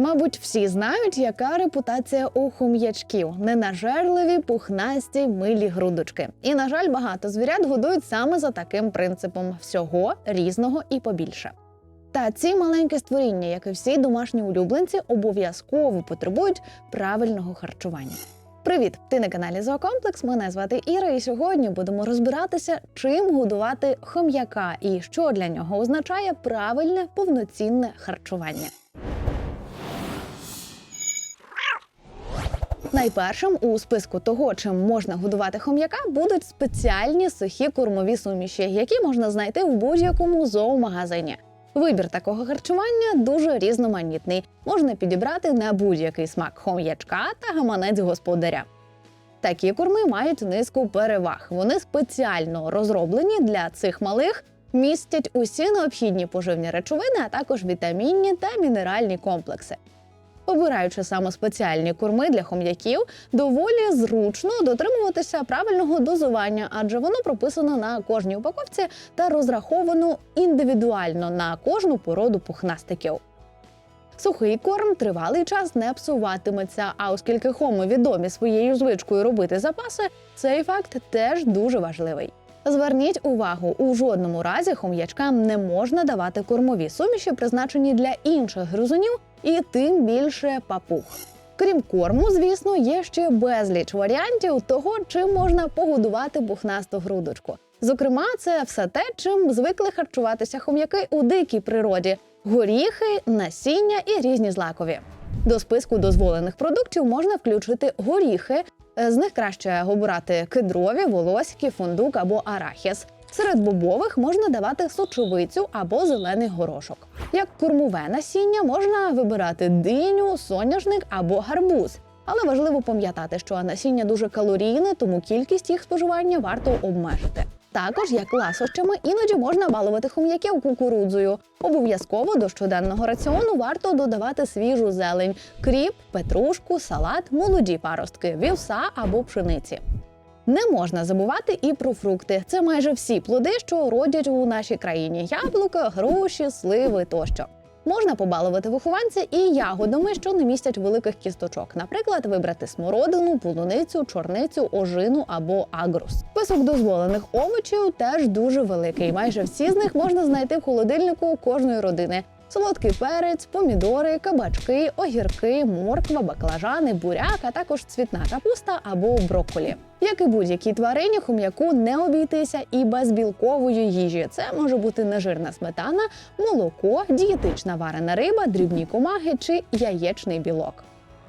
Мабуть, всі знають, яка репутація у хом'ячків ненажерливі, пухнасті, милі грудочки. І, на жаль, багато звірят годують саме за таким принципом всього різного і побільше. Та ці маленькі створіння, як і всі домашні улюбленці, обов'язково потребують правильного харчування. Привіт! Ти на каналі Зоокомплекс. Мене звати Іра, і сьогодні будемо розбиратися, чим годувати хом'яка і що для нього означає правильне повноцінне харчування. Найпершим у списку того, чим можна годувати хом'яка, будуть спеціальні сухі кормові суміші, які можна знайти в будь-якому зоомагазині. Вибір такого харчування дуже різноманітний. Можна підібрати на будь-який смак хом'ячка та гаманець господаря. Такі корми мають низку переваг. Вони спеціально розроблені для цих малих, містять усі необхідні поживні речовини, а також вітамінні та мінеральні комплекси. Обираючи саме спеціальні корми для хом'яків, доволі зручно дотримуватися правильного дозування, адже воно прописано на кожній упаковці та розраховано індивідуально на кожну породу пухнастиків. Сухий корм тривалий час не псуватиметься, а оскільки хоми відомі своєю звичкою робити запаси, цей факт теж дуже важливий. Зверніть увагу, у жодному разі хом'ячкам не можна давати кормові суміші, призначені для інших гризунів, і тим більше папуг. Крім корму, звісно, є ще безліч варіантів того, чим можна погодувати пухнасту грудочку. Зокрема, це все те, чим звикли харчуватися хом'яки у дикій природі: горіхи, насіння і різні злакові. До списку дозволених продуктів можна включити горіхи. З них краще обирати кедрові, волоські, фундук або арахіс. Серед бобових можна давати сочовицю або зелений горошок. Як кормове насіння можна вибирати диню, соняшник або гарбуз. Але важливо пам'ятати, що насіння дуже калорійне, тому кількість їх споживання варто обмежити. Також, як ласощами, іноді можна балувати хом'яків кукурудзою. Обов'язково до щоденного раціону варто додавати свіжу зелень, кріп, петрушку, салат, молоді паростки, вівса або пшениці. Не можна забувати і про фрукти. Це майже всі плоди, що родять у нашій країні: яблука, груші, сливи тощо. Можна побалувати вихованця і ягодами, що не містять великих кісточок. Наприклад, вибрати смородину, полуницю, чорницю, ожину або агрус. Список дозволених овочів теж дуже великий. Майже всі з них можна знайти в холодильнику кожної родини. Солодкий перець, помідори, кабачки, огірки, морква, баклажани, буряк, а також цвітна капуста або брокколі. Як і будь-якій тварині, хом'яку не обійтися і без білкової їжі. Це може бути нежирна сметана, молоко, дієтична варена риба, дрібні комаги чи яєчний білок.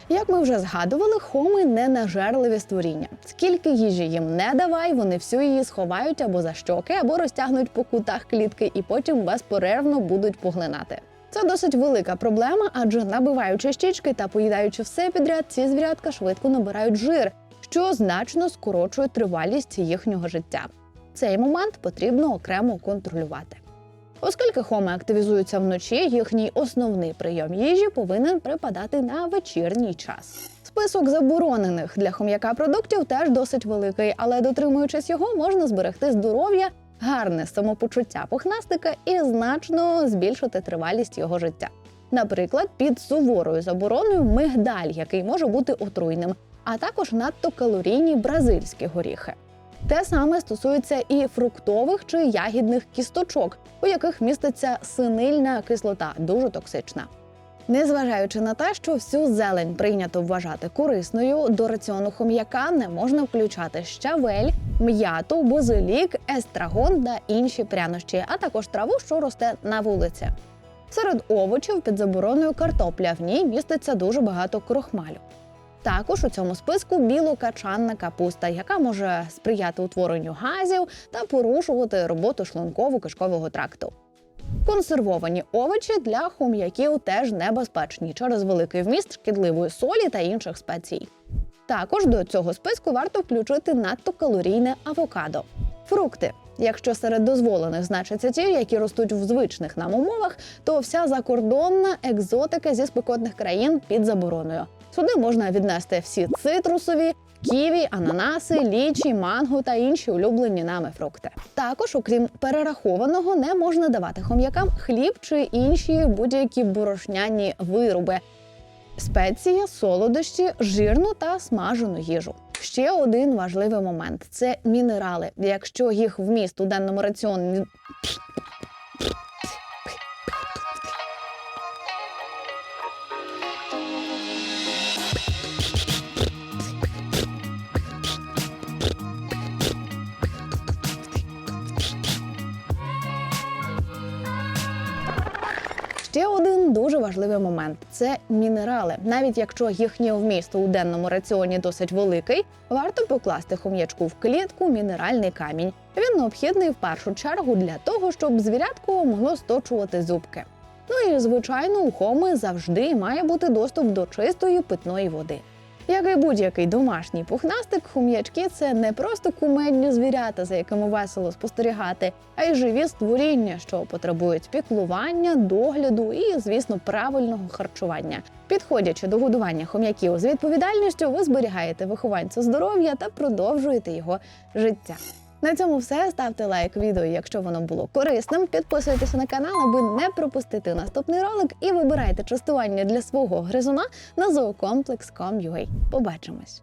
Як ми вже згадували, хоми не нажерливі створіння. Скільки їжі їм не давай, вони всю її сховають або за щоки, або розтягнуть по кутах клітки і потім безперервно будуть поглинати. Це досить велика проблема, адже набиваючи щічки та поїдаючи все підряд, ці звірятка швидко набирають жир, що значно скорочує тривалість їхнього життя. Цей момент потрібно окремо контролювати. Оскільки хоми активізуються вночі, їхній основний прийом їжі повинен припадати на вечірній час. Список заборонених для хом'яка продуктів теж досить великий, але дотримуючись його, можна зберегти здоров'я, гарне самопочуття пухнастика і значно збільшити тривалість його життя. Наприклад, під суворою забороною мигдаль, який може бути отруйним, а також надто калорійні бразильські горіхи. Те саме стосується і фруктових чи ягідних кісточок, у яких міститься синильна кислота, дуже токсична. Незважаючи на те, що всю зелень прийнято вважати корисною, до раціону хом'яка не можна включати щавель, м'яту, базилік, естрагон та інші прянощі, а також траву, що росте на вулиці. Серед овочів під забороною картопля в ній міститься дуже багато крохмалю. Також у цьому списку білокачанна капуста, яка може сприяти утворенню газів та порушувати роботу шлунково-кишкового тракту. Консервовані овочі для хом'яків теж небезпечні через великий вміст шкідливої солі та інших спецій. Також до цього списку варто включити надто калорійне авокадо. Фрукти. Якщо серед дозволених значаться ті, які ростуть в звичних нам умовах, то вся закордонна екзотика зі спекотних країн під забороною. Сюди можна віднести всі цитрусові, ківі, ананаси, лічі, манго та інші улюблені нами фрукти. Також, окрім перерахованого, не можна давати хом'якам хліб чи інші будь-які борошняні вироби. Спеції, солодощі, жирну та смажену їжу. Ще один важливий момент це мінерали. Якщо їх вміст у денному раціоні важливий момент це мінерали. Навіть якщо їхнє вміст у денному раціоні досить великий, варто покласти хом'ячку в клітку мінеральний камінь. Він необхідний в першу чергу для того, щоб звірятку могло сточувати зубки. Ну і звичайно, у хоми завжди має бути доступ до чистої питної води. Як і будь-який домашній пухнастик, хом'ячки це не просто кумедні звірята, за якими весело спостерігати, а й живі створіння, що потребують піклування, догляду і, звісно, правильного харчування. Підходячи до годування хом'яків з відповідальністю, ви зберігаєте вихованцю здоров'я та продовжуєте його життя. На цьому все. Ставте лайк відео, якщо воно було корисним. Підписуйтеся на канал, аби не пропустити наступний ролик, і вибирайте частування для свого гризуна на zoocоmplex.com.ua. Побачимось!